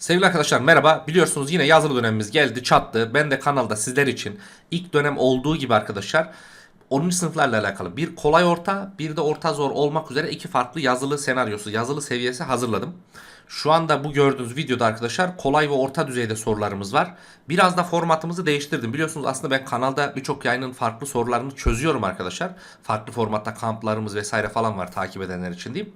Sevgili arkadaşlar merhaba. Biliyorsunuz yine yazılı dönemimiz geldi çattı. Ben de kanalda sizler için ilk dönem olduğu gibi arkadaşlar 10. sınıflarla alakalı bir kolay orta bir de orta zor olmak üzere iki farklı yazılı senaryosu yazılı seviyesi hazırladım. Şu anda bu gördüğünüz videoda arkadaşlar kolay ve orta düzeyde sorularımız var. Biraz da formatımızı değiştirdim. Biliyorsunuz aslında ben kanalda birçok yayının farklı sorularını çözüyorum arkadaşlar. Farklı formatta kamplarımız vesaire falan var takip edenler için diyeyim.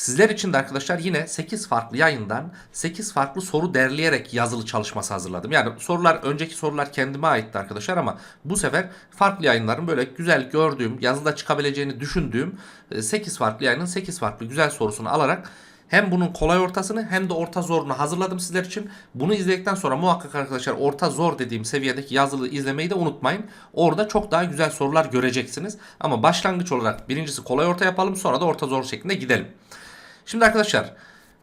Sizler için de arkadaşlar yine 8 farklı yayından 8 farklı soru derleyerek yazılı çalışması hazırladım. Yani sorular önceki sorular kendime aitti arkadaşlar ama bu sefer farklı yayınların böyle güzel gördüğüm yazıda çıkabileceğini düşündüğüm 8 farklı yayının 8 farklı güzel sorusunu alarak hem bunun kolay ortasını hem de orta zorunu hazırladım sizler için. Bunu izledikten sonra muhakkak arkadaşlar orta zor dediğim seviyedeki yazılı izlemeyi de unutmayın. Orada çok daha güzel sorular göreceksiniz. Ama başlangıç olarak birincisi kolay orta yapalım sonra da orta zor şeklinde gidelim. Şimdi arkadaşlar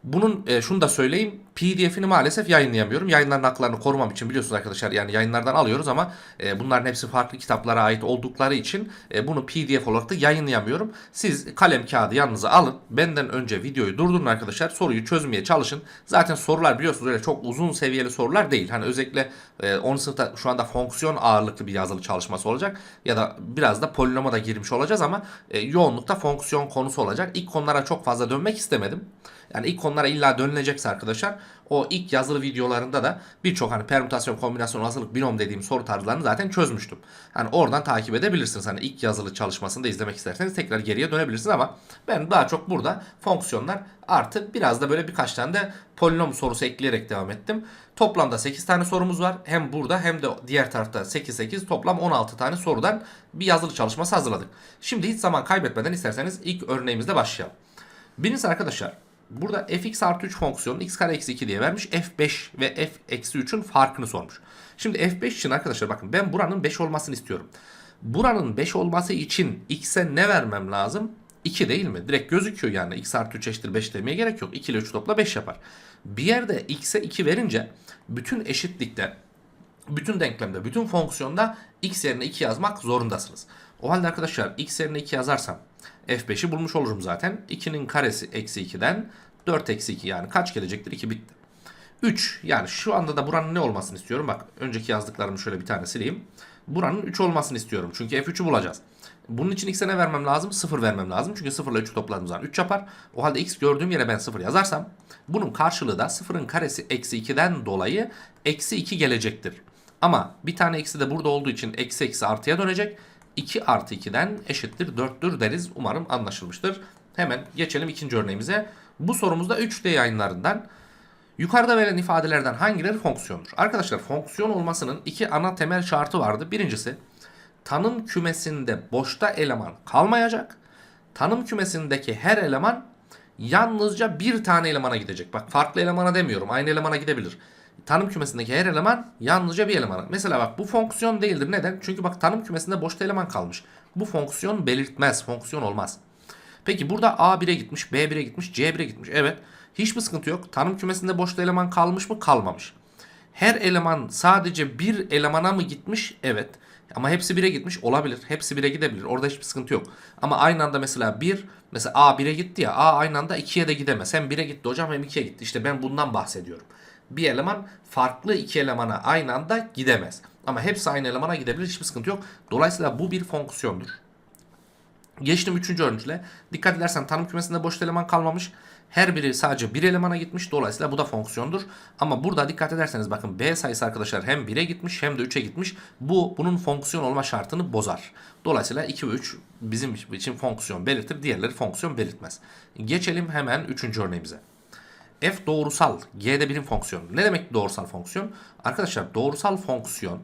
bunun e, şunu da söyleyeyim. PDF'ini maalesef yayınlayamıyorum. Yayınların haklarını korumam için biliyorsunuz arkadaşlar yani yayınlardan alıyoruz ama e, bunların hepsi farklı kitaplara ait oldukları için e, bunu PDF olarak da yayınlayamıyorum. Siz kalem kağıdı yanınıza alın. Benden önce videoyu durdurun arkadaşlar. Soruyu çözmeye çalışın. Zaten sorular biliyorsunuz öyle çok uzun seviyeli sorular değil. Hani özellikle e, 10 sınıfta şu anda fonksiyon ağırlıklı bir yazılı çalışması olacak. Ya da biraz da polinoma da girmiş olacağız ama e, yoğunlukta fonksiyon konusu olacak. İlk konulara çok fazla dönmek istemedim. Yani ilk konulara illa dönülecekse arkadaşlar o ilk yazılı videolarında da birçok hani permütasyon, kombinasyon, olasılık, binom dediğim soru tarzlarını zaten çözmüştüm. Hani oradan takip edebilirsiniz. Hani ilk yazılı çalışmasını da izlemek isterseniz tekrar geriye dönebilirsiniz ama ben daha çok burada fonksiyonlar artı biraz da böyle birkaç tane de polinom sorusu ekleyerek devam ettim. Toplamda 8 tane sorumuz var. Hem burada hem de diğer tarafta 8 8 toplam 16 tane sorudan bir yazılı çalışması hazırladık. Şimdi hiç zaman kaybetmeden isterseniz ilk örneğimizde başlayalım. Birincisi arkadaşlar Burada fx artı 3 fonksiyonu x kare eksi 2 diye vermiş. f5 ve f eksi 3'ün farkını sormuş. Şimdi f5 için arkadaşlar bakın ben buranın 5 olmasını istiyorum. Buranın 5 olması için x'e ne vermem lazım? 2 değil mi? Direkt gözüküyor yani. x artı 3 eşittir 5 demeye gerek yok. 2 ile 3 topla 5 yapar. Bir yerde x'e 2 verince bütün eşitlikte, bütün denklemde, bütün fonksiyonda x yerine 2 yazmak zorundasınız. O halde arkadaşlar x yerine 2 yazarsam f5'i bulmuş olurum zaten. 2'nin karesi eksi 2'den 4 eksi 2 yani kaç gelecektir? 2 bitti. 3 yani şu anda da buranın ne olmasını istiyorum. Bak önceki yazdıklarımı şöyle bir tane sileyim. Buranın 3 olmasını istiyorum. Çünkü f3'ü bulacağız. Bunun için x'e ne vermem lazım? 0 vermem lazım. Çünkü 0 ile 3'ü topladığım zaman 3 yapar. O halde x gördüğüm yere ben 0 yazarsam bunun karşılığı da 0'ın karesi eksi 2'den dolayı eksi 2 gelecektir. Ama bir tane eksi de burada olduğu için eksi eksi artıya dönecek. 2 artı 2'den eşittir 4'tür deriz. Umarım anlaşılmıştır. Hemen geçelim ikinci örneğimize. Bu sorumuzda 3D yayınlarından yukarıda verilen ifadelerden hangileri fonksiyondur? Arkadaşlar fonksiyon olmasının iki ana temel şartı vardı. Birincisi tanım kümesinde boşta eleman kalmayacak. Tanım kümesindeki her eleman yalnızca bir tane elemana gidecek. Bak farklı elemana demiyorum. Aynı elemana gidebilir tanım kümesindeki her eleman yalnızca bir eleman. Mesela bak bu fonksiyon değildir. Neden? Çünkü bak tanım kümesinde boşta eleman kalmış. Bu fonksiyon belirtmez. Fonksiyon olmaz. Peki burada A1'e gitmiş, B1'e gitmiş, C1'e gitmiş. Evet. Hiçbir sıkıntı yok. Tanım kümesinde boşta eleman kalmış mı? Kalmamış. Her eleman sadece bir elemana mı gitmiş? Evet. Ama hepsi 1'e gitmiş olabilir. Hepsi 1'e gidebilir. Orada hiçbir sıkıntı yok. Ama aynı anda mesela 1 mesela A 1'e gitti ya. A aynı anda 2'ye de gidemez. Hem 1'e gitti hocam hem 2'ye gitti. İşte ben bundan bahsediyorum bir eleman farklı iki elemana aynı anda gidemez. Ama hepsi aynı elemana gidebilir hiçbir sıkıntı yok. Dolayısıyla bu bir fonksiyondur. Geçtim üçüncü örnekle. Dikkat edersen tanım kümesinde boş eleman kalmamış. Her biri sadece bir elemana gitmiş. Dolayısıyla bu da fonksiyondur. Ama burada dikkat ederseniz bakın B sayısı arkadaşlar hem 1'e gitmiş hem de 3'e gitmiş. Bu bunun fonksiyon olma şartını bozar. Dolayısıyla 2 ve 3 bizim için fonksiyon belirtir. Diğerleri fonksiyon belirtmez. Geçelim hemen üçüncü örneğimize f doğrusal g'de birim fonksiyon. Ne demek doğrusal fonksiyon? Arkadaşlar doğrusal fonksiyon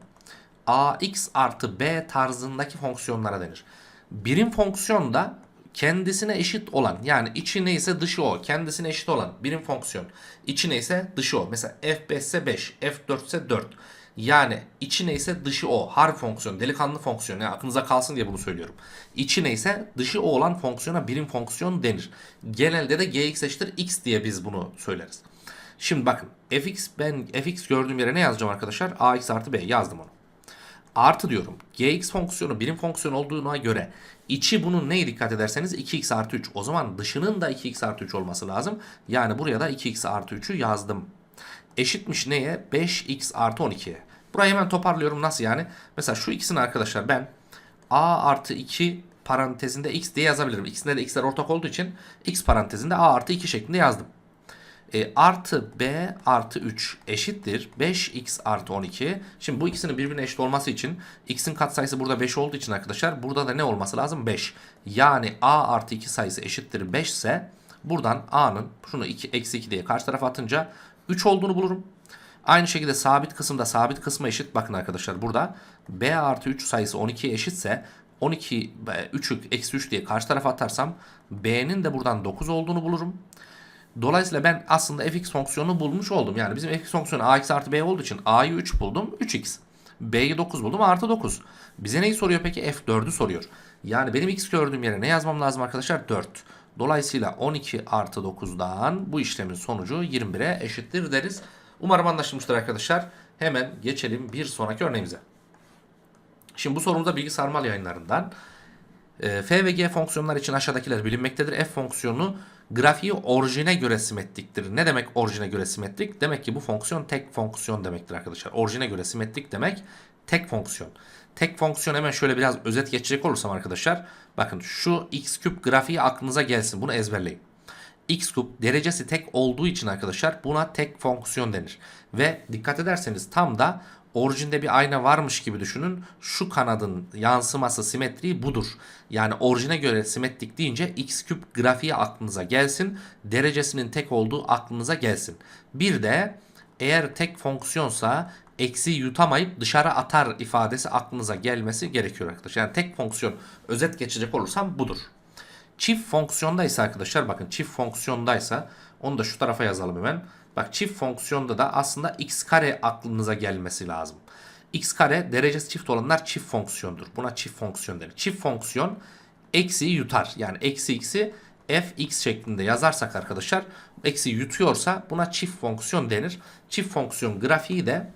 ax artı b tarzındaki fonksiyonlara denir. Birim fonksiyon da kendisine eşit olan yani içi neyse dışı o kendisine eşit olan birim fonksiyon. İçi neyse dışı o. Mesela f5 ise 5 f4 ise 4. Yani içi neyse dışı o. Harf fonksiyon, delikanlı fonksiyon. Yani aklınıza kalsın diye bunu söylüyorum. İçi neyse dışı o olan fonksiyona birim fonksiyon denir. Genelde de gx eşittir x diye biz bunu söyleriz. Şimdi bakın fx ben fx gördüğüm yere ne yazacağım arkadaşlar? ax artı b yazdım onu. Artı diyorum. gx fonksiyonu birim fonksiyon olduğuna göre içi bunun neye dikkat ederseniz 2x artı 3. O zaman dışının da 2x artı 3 olması lazım. Yani buraya da 2x artı 3'ü yazdım. Eşitmiş neye? 5x artı 12'ye. Burayı hemen toparlıyorum. Nasıl yani? Mesela şu ikisini arkadaşlar ben a artı 2 parantezinde x diye yazabilirim. İkisinde de x'ler ortak olduğu için x parantezinde a artı 2 şeklinde yazdım. E, artı b artı 3 eşittir 5x artı 12. Şimdi bu ikisinin birbirine eşit olması için x'in katsayısı burada 5 olduğu için arkadaşlar burada da ne olması lazım? 5. Yani a artı 2 sayısı eşittir 5 ise buradan a'nın şunu 2, eksi 2 diye karşı tarafa atınca 3 olduğunu bulurum. Aynı şekilde sabit kısımda sabit kısma eşit. Bakın arkadaşlar burada b artı 3 sayısı 12'ye eşitse 12 3'ü eksi 3 diye karşı tarafa atarsam b'nin de buradan 9 olduğunu bulurum. Dolayısıyla ben aslında fx fonksiyonunu bulmuş oldum. Yani bizim fx fonksiyonu ax artı b olduğu için a'yı 3 buldum 3x. b'yi 9 buldum artı 9. Bize neyi soruyor peki? f4'ü soruyor. Yani benim x gördüğüm yere ne yazmam lazım arkadaşlar? 4. Dolayısıyla 12 artı 9'dan bu işlemin sonucu 21'e eşittir deriz. Umarım anlaşılmıştır arkadaşlar. Hemen geçelim bir sonraki örneğimize. Şimdi bu sorumuzda bilgi sarmal yayınlarından e, f ve g fonksiyonlar için aşağıdakiler bilinmektedir. F fonksiyonu grafiği orijine göre simetriktir. Ne demek orijine göre simetrik? Demek ki bu fonksiyon tek fonksiyon demektir arkadaşlar. Orijine göre simetrik demek tek fonksiyon. Tek fonksiyon hemen şöyle biraz özet geçecek olursam arkadaşlar. Bakın şu x küp grafiği aklınıza gelsin. Bunu ezberleyin. x küp derecesi tek olduğu için arkadaşlar buna tek fonksiyon denir. Ve dikkat ederseniz tam da orijinde bir ayna varmış gibi düşünün. Şu kanadın yansıması simetriği budur. Yani orijine göre simetrik deyince x küp grafiği aklınıza gelsin. Derecesinin tek olduğu aklınıza gelsin. Bir de eğer tek fonksiyonsa eksi yutamayıp dışarı atar ifadesi aklınıza gelmesi gerekiyor arkadaşlar. Yani tek fonksiyon özet geçecek olursam budur. Çift fonksiyondaysa arkadaşlar bakın çift fonksiyondaysa onu da şu tarafa yazalım hemen. Bak çift fonksiyonda da aslında x kare aklınıza gelmesi lazım. x kare derecesi çift olanlar çift fonksiyondur. Buna çift fonksiyon denir. Çift fonksiyon eksiyi yutar. Yani eksi x'i fx şeklinde yazarsak arkadaşlar eksi yutuyorsa buna çift fonksiyon denir. Çift fonksiyon grafiği de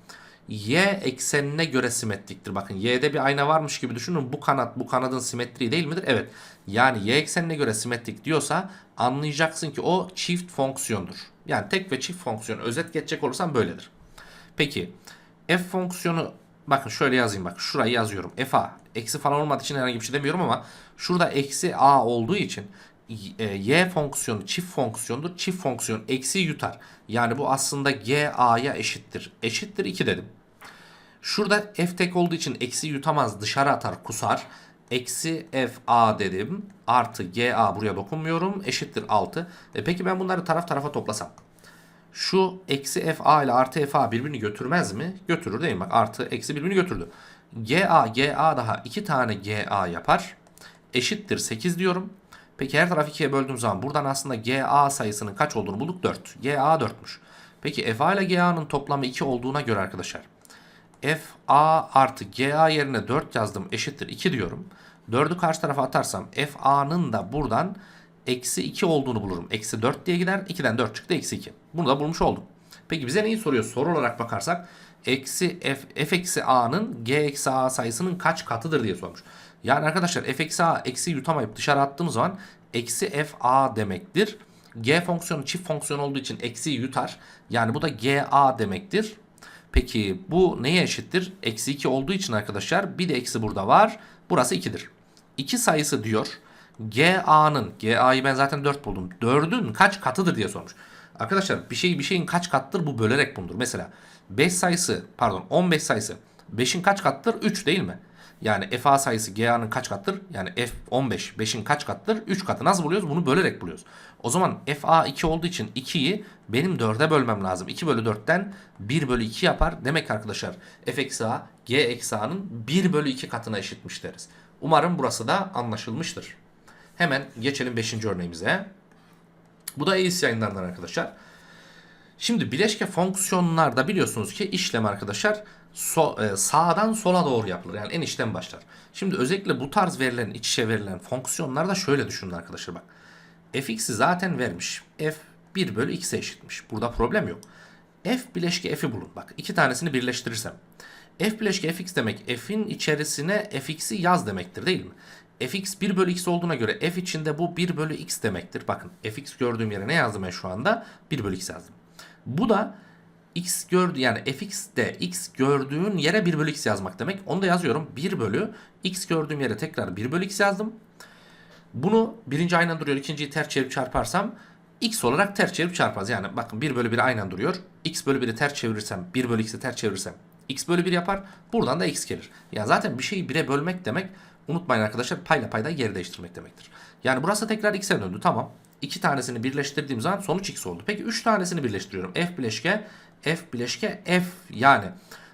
y eksenine göre simetriktir. Bakın y'de bir ayna varmış gibi düşünün. Bu kanat bu kanadın simetriği değil midir? Evet. Yani y eksenine göre simetrik diyorsa anlayacaksın ki o çift fonksiyondur. Yani tek ve çift fonksiyon özet geçecek olursam böyledir. Peki f fonksiyonu bakın şöyle yazayım bak şurayı yazıyorum. f a eksi falan olmadığı için herhangi bir şey demiyorum ama şurada eksi a olduğu için e, y fonksiyonu çift fonksiyondur. Çift fonksiyon eksi yutar. Yani bu aslında g a'ya eşittir. Eşittir 2 dedim. Şurada f tek olduğu için eksi yutamaz dışarı atar kusar. Eksi f a dedim. Artı g a buraya dokunmuyorum. Eşittir 6. E peki ben bunları taraf tarafa toplasam. Şu eksi f a ile artı f a birbirini götürmez mi? Götürür değil mi? Bak artı eksi birbirini götürdü. g a g a daha 2 tane g a yapar. Eşittir 8 diyorum. Peki her tarafı 2'ye böldüğüm zaman buradan aslında GA sayısının kaç olduğunu bulduk 4. GA 4'müş. Peki FA ile GA'nın toplamı 2 olduğuna göre arkadaşlar. FA artı GA yerine 4 yazdım eşittir 2 diyorum. 4'ü karşı tarafa atarsam FA'nın da buradan eksi 2 olduğunu bulurum. Eksi 4 diye gider. 2'den 4 çıktı eksi 2. Bunu da bulmuş oldum. Peki bize neyi soruyor? Soru olarak bakarsak eksi f, f eksi a'nın g eksi a sayısının kaç katıdır diye sormuş. Yani arkadaşlar f eksi a eksi yutamayıp dışarı attığım zaman eksi f a demektir. G fonksiyonu çift fonksiyon olduğu için eksi yutar. Yani bu da g a demektir. Peki bu neye eşittir? Eksi 2 olduğu için arkadaşlar bir de eksi burada var. Burası 2'dir. 2 sayısı diyor. GA'nın, GA'yı ben zaten 4 buldum. 4'ün kaç katıdır diye sormuş. Arkadaşlar bir şey bir şeyin kaç kattır bu bölerek bulunur. Mesela 5 sayısı pardon 15 sayısı 5'in kaç kattır? 3 değil mi? Yani FA sayısı GA'nın kaç kattır? Yani F15 5'in kaç kattır? 3 katı. Nasıl buluyoruz? Bunu bölerek buluyoruz. O zaman FA 2 olduğu için 2'yi benim 4'e bölmem lazım. 2 bölü 4'ten 1 bölü 2 yapar. Demek arkadaşlar F eksi A G eksi A'nın 1 bölü 2 katına eşitmiş deriz. Umarım burası da anlaşılmıştır. Hemen geçelim 5. örneğimize. Bu da EIS yayınlarından arkadaşlar. Şimdi bileşke fonksiyonlarda biliyorsunuz ki işlem arkadaşlar so, e, sağdan sola doğru yapılır. Yani en içten başlar. Şimdi özellikle bu tarz verilen iç içe verilen fonksiyonlarda şöyle düşünün arkadaşlar bak. Fx'i zaten vermiş. f 1 bölü x'e eşitmiş. Burada problem yok. f bileşke f'i bulun. Bak iki tanesini birleştirirsem. f bileşke fx demek f'in içerisine fx'i yaz demektir değil mi? fx 1 bölü x olduğuna göre f içinde bu 1 bölü x demektir. Bakın fx gördüğüm yere ne yazdım ben şu anda? 1 bölü x yazdım. Bu da x gördü yani fx'te x gördüğün yere 1 bölü x yazmak demek. Onu da yazıyorum. 1 bölü x gördüğüm yere tekrar 1 bölü x yazdım. Bunu birinci aynen duruyor. ikinciyi ters çevirip çarparsam x olarak ters çevirip çarpmaz. Yani bakın 1 bölü 1 aynen duruyor. x bölü 1'i ters çevirirsem 1 bölü x'i ters çevirirsem x bölü 1 yapar. Buradan da x gelir. Ya zaten bir şeyi 1'e bölmek demek unutmayın arkadaşlar payla payda yer değiştirmek demektir. Yani burası tekrar x'e döndü tamam. İki tanesini birleştirdiğim zaman sonuç x oldu. Peki 3 tanesini birleştiriyorum. F bileşke, F bileşke, F yani.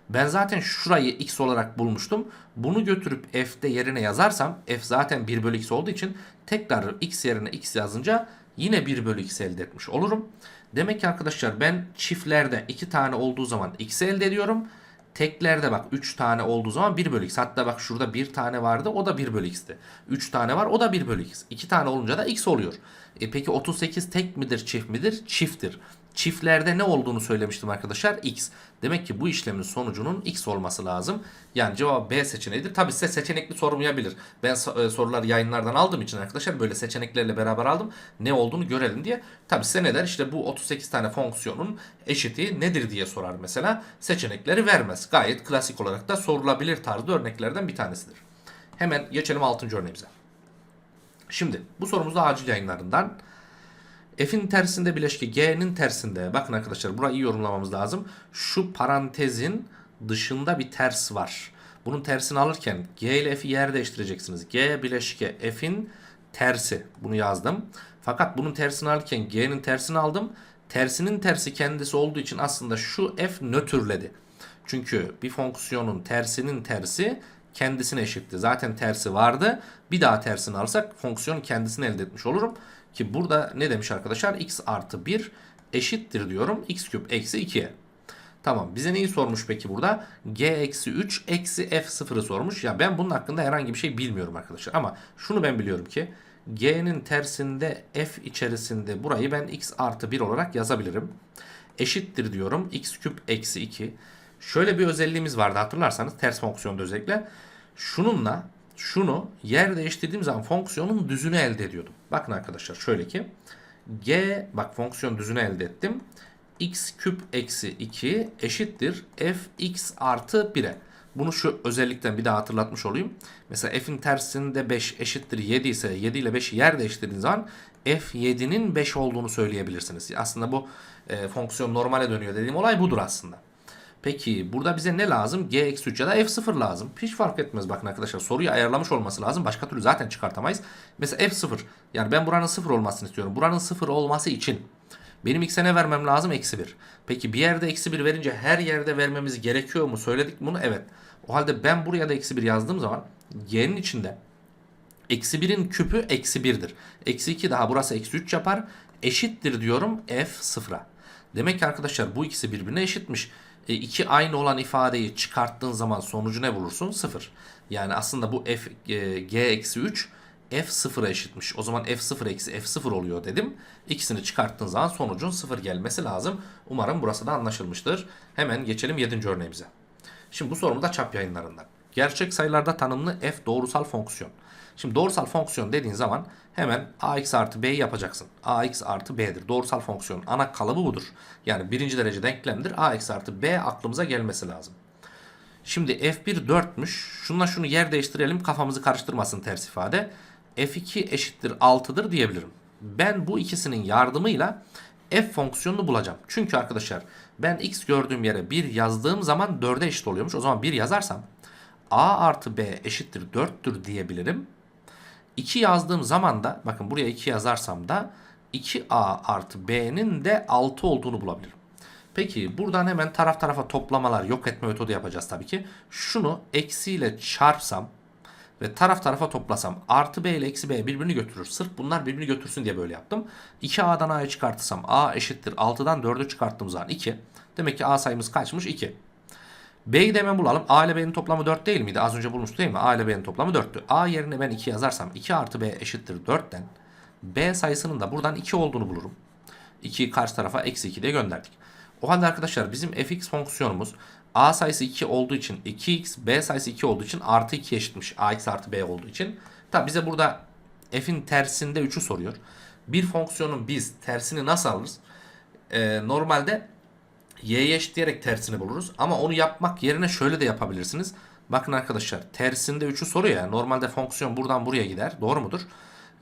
Ben zaten şurayı x olarak bulmuştum. Bunu götürüp f'de yerine yazarsam f zaten 1 bölü x olduğu için tekrar x yerine x yazınca yine 1 bölü x elde etmiş olurum. Demek ki arkadaşlar ben çiftlerde 2 tane olduğu zaman x elde ediyorum. Teklerde bak 3 tane olduğu zaman 1 bölü x. Hatta bak şurada 1 tane vardı o da 1 bölü x'ti. 3 tane var o da 1 bölü x. 2 tane olunca da x oluyor. E peki 38 tek midir çift midir? Çifttir. Çiftlerde ne olduğunu söylemiştim arkadaşlar? X. Demek ki bu işlemin sonucunun X olması lazım. Yani cevap B seçeneğidir. Tabi size seçenekli sormayabilir. Ben e, soruları yayınlardan aldığım için arkadaşlar böyle seçeneklerle beraber aldım. Ne olduğunu görelim diye. Tabi size ne der? İşte bu 38 tane fonksiyonun eşiti nedir diye sorar mesela. Seçenekleri vermez. Gayet klasik olarak da sorulabilir tarzda örneklerden bir tanesidir. Hemen geçelim 6. örneğimize. Şimdi bu sorumuz da acil yayınlarından. F'in tersinde bileşke G'nin tersinde. Bakın arkadaşlar burayı iyi yorumlamamız lazım. Şu parantezin dışında bir ters var. Bunun tersini alırken G ile F'i yer değiştireceksiniz. G bileşke F'in tersi. Bunu yazdım. Fakat bunun tersini alırken G'nin tersini aldım. Tersinin tersi kendisi olduğu için aslında şu F nötrledi. Çünkü bir fonksiyonun tersinin tersi kendisine eşitti. Zaten tersi vardı. Bir daha tersini alırsak fonksiyon kendisini elde etmiş olurum. Ki burada ne demiş arkadaşlar? x artı 1 eşittir diyorum. x küp eksi 2'ye. Tamam bize neyi sormuş peki burada? g eksi 3 eksi f sıfırı sormuş. Ya ben bunun hakkında herhangi bir şey bilmiyorum arkadaşlar. Ama şunu ben biliyorum ki g'nin tersinde f içerisinde burayı ben x artı 1 olarak yazabilirim. Eşittir diyorum. x küp eksi 2. Şöyle bir özelliğimiz vardı hatırlarsanız ters fonksiyonda özellikle. Şununla şunu yer değiştirdiğim zaman fonksiyonun düzünü elde ediyordum. Bakın arkadaşlar şöyle ki g bak fonksiyon düzünü elde ettim. x küp eksi 2 eşittir fx artı 1'e. Bunu şu özellikten bir daha hatırlatmış olayım. Mesela f'in tersinde 5 eşittir 7 ise 7 ile 5'i yer değiştirdiğiniz zaman f7'nin 5 olduğunu söyleyebilirsiniz. Aslında bu e, fonksiyon normale dönüyor dediğim olay budur aslında. Peki burada bize ne lazım? G eksi 3 ya da F0 lazım. Hiç fark etmez bakın arkadaşlar. Soruyu ayarlamış olması lazım. Başka türlü zaten çıkartamayız. Mesela F0. Yani ben buranın 0 olmasını istiyorum. Buranın 0 olması için benim x'e ne vermem lazım? Eksi 1. Peki bir yerde eksi 1 verince her yerde vermemiz gerekiyor mu? Söyledik bunu. Evet. O halde ben buraya da eksi 1 yazdığım zaman G'nin içinde eksi 1'in küpü eksi 1'dir. Eksi 2 daha burası eksi 3 yapar. Eşittir diyorum F0'a. Demek ki arkadaşlar bu ikisi birbirine eşitmiş. E, iki aynı olan ifadeyi çıkarttığın zaman sonucu ne bulursun? 0. Yani aslında bu f e, g eksi 3 f 0'a eşitmiş. O zaman f 0 eksi f 0 oluyor dedim. İkisini çıkarttığın zaman sonucun 0 gelmesi lazım. Umarım burası da anlaşılmıştır. Hemen geçelim 7. örneğimize. Şimdi bu sorumuz da çap yayınlarından. Gerçek sayılarda tanımlı f doğrusal fonksiyon. Şimdi doğrusal fonksiyon dediğin zaman hemen ax artı b'yi yapacaksın. ax artı b'dir. Doğrusal fonksiyonun ana kalıbı budur. Yani birinci derece denklemdir. ax artı b aklımıza gelmesi lazım. Şimdi f1 4'müş. Şunla şunu yer değiştirelim kafamızı karıştırmasın ters ifade. f2 eşittir 6'dır diyebilirim. Ben bu ikisinin yardımıyla f fonksiyonunu bulacağım. Çünkü arkadaşlar ben x gördüğüm yere 1 yazdığım zaman 4'e eşit oluyormuş. O zaman 1 yazarsam a artı b eşittir 4'tür diyebilirim. 2 yazdığım zaman da bakın buraya 2 yazarsam da 2a artı b'nin de 6 olduğunu bulabilirim. Peki buradan hemen taraf tarafa toplamalar yok etme metodu yapacağız tabii ki. Şunu eksiyle çarpsam ve taraf tarafa toplasam artı b ile eksi b birbirini götürür. Sırf bunlar birbirini götürsün diye böyle yaptım. 2a'dan a'yı çıkartırsam a eşittir 6'dan 4'ü çıkarttığım zaman 2. Demek ki a sayımız kaçmış? 2. B'yi de hemen bulalım. A ile B'nin toplamı 4 değil miydi? Az önce bulmuştuk değil mi? A ile B'nin toplamı 4'tü. A yerine ben 2 yazarsam 2 artı B eşittir 4'ten B sayısının da buradan 2 olduğunu bulurum. 2'yi karşı tarafa eksi 2 diye gönderdik. O halde arkadaşlar bizim fx fonksiyonumuz A sayısı 2 olduğu için 2x, B sayısı 2 olduğu için artı 2 eşitmiş. ax artı b olduğu için. Tabi bize burada f'in tersinde 3'ü soruyor. Bir fonksiyonun biz tersini nasıl alırız? Ee, normalde y'ye eşitleyerek tersini buluruz. Ama onu yapmak yerine şöyle de yapabilirsiniz. Bakın arkadaşlar tersinde 3'ü soruyor ya. Normalde fonksiyon buradan buraya gider. Doğru mudur?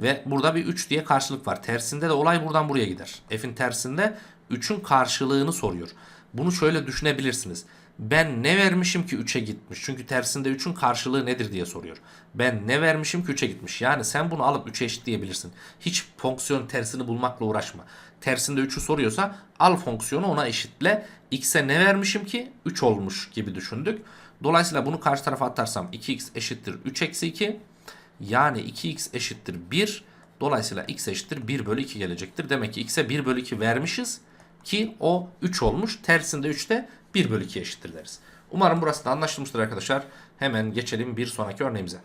Ve burada bir 3 diye karşılık var. Tersinde de olay buradan buraya gider. F'in tersinde 3'ün karşılığını soruyor. Bunu şöyle düşünebilirsiniz. Ben ne vermişim ki 3'e gitmiş? Çünkü tersinde 3'ün karşılığı nedir diye soruyor. Ben ne vermişim ki 3'e gitmiş? Yani sen bunu alıp 3'e eşitleyebilirsin. Hiç fonksiyon tersini bulmakla uğraşma. Tersinde 3'ü soruyorsa al fonksiyonu ona eşitle. X'e ne vermişim ki 3 olmuş gibi düşündük. Dolayısıyla bunu karşı tarafa atarsam 2x eşittir 3 eksi 2. Yani 2x eşittir 1. Dolayısıyla x eşittir 1 bölü 2 gelecektir. Demek ki x'e 1 bölü 2 vermişiz ki o 3 olmuş. Tersinde 3 de 1 bölü 2 eşittir deriz. Umarım burası da anlaşılmıştır arkadaşlar. Hemen geçelim bir sonraki örneğimize.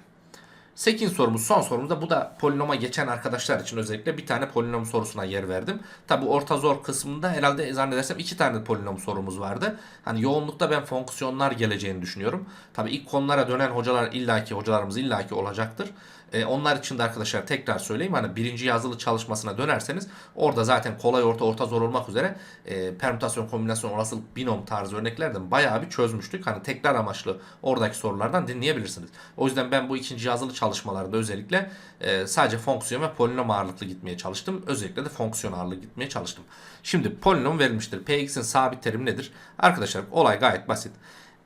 8. sorumuz son sorumuzda bu da polinoma geçen arkadaşlar için özellikle bir tane polinom sorusuna yer verdim. Tabi orta zor kısmında herhalde zannedersem iki tane polinom sorumuz vardı. Hani yoğunlukta ben fonksiyonlar geleceğini düşünüyorum. Tabi ilk konulara dönen hocalar illaki hocalarımız illaki olacaktır. E, onlar için de arkadaşlar tekrar söyleyeyim hani birinci yazılı çalışmasına dönerseniz orada zaten kolay orta orta zor olmak üzere e, permütasyon kombinasyon olasılık binom tarzı örneklerden bayağı bir çözmüştük. Hani tekrar amaçlı oradaki sorulardan dinleyebilirsiniz. O yüzden ben bu ikinci yazılı çalışmalarda özellikle e, sadece fonksiyon ve polinom ağırlıklı gitmeye çalıştım. Özellikle de fonksiyon ağırlıklı gitmeye çalıştım. Şimdi polinom verilmiştir. Px'in sabit terimi nedir? Arkadaşlar olay gayet basit.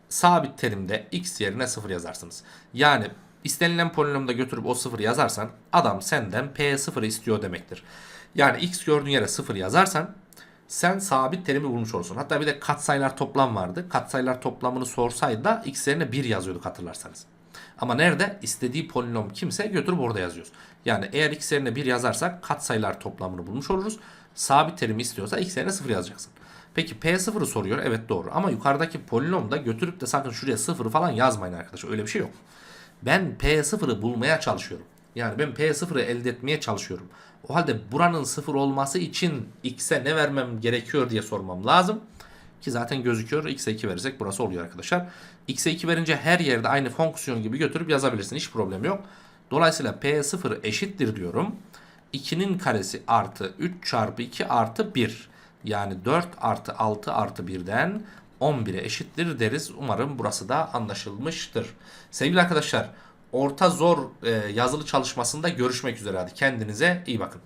Sabit terimde x yerine 0 yazarsınız. Yani istenilen polinomda götürüp o 0 yazarsan adam senden p0 istiyor demektir. Yani x gördüğün yere 0 yazarsan sen sabit terimi bulmuş olursun. Hatta bir de katsayılar toplam vardı. Katsayılar toplamını sorsaydı da x yerine 1 yazıyorduk hatırlarsanız. Ama nerede? İstediği polinom kimse götürüp orada yazıyoruz. Yani eğer x yerine 1 yazarsak katsayılar toplamını bulmuş oluruz. Sabit terimi istiyorsa x yerine 0 yazacaksın. Peki P0'ı soruyor. Evet doğru. Ama yukarıdaki polinomda götürüp de sakın şuraya 0 falan yazmayın arkadaşlar. Öyle bir şey yok. Ben P0'ı bulmaya çalışıyorum. Yani ben P0'ı elde etmeye çalışıyorum. O halde buranın 0 olması için x'e ne vermem gerekiyor diye sormam lazım. Ki zaten gözüküyor. X'e 2 verirsek burası oluyor arkadaşlar. X'e 2 verince her yerde aynı fonksiyon gibi götürüp yazabilirsin. Hiç problem yok. Dolayısıyla P0 eşittir diyorum. 2'nin karesi artı 3 çarpı 2 artı 1. Yani 4 artı 6 artı 1'den 11'e eşittir deriz. Umarım burası da anlaşılmıştır. Sevgili arkadaşlar orta zor e, yazılı çalışmasında görüşmek üzere. Hadi kendinize iyi bakın.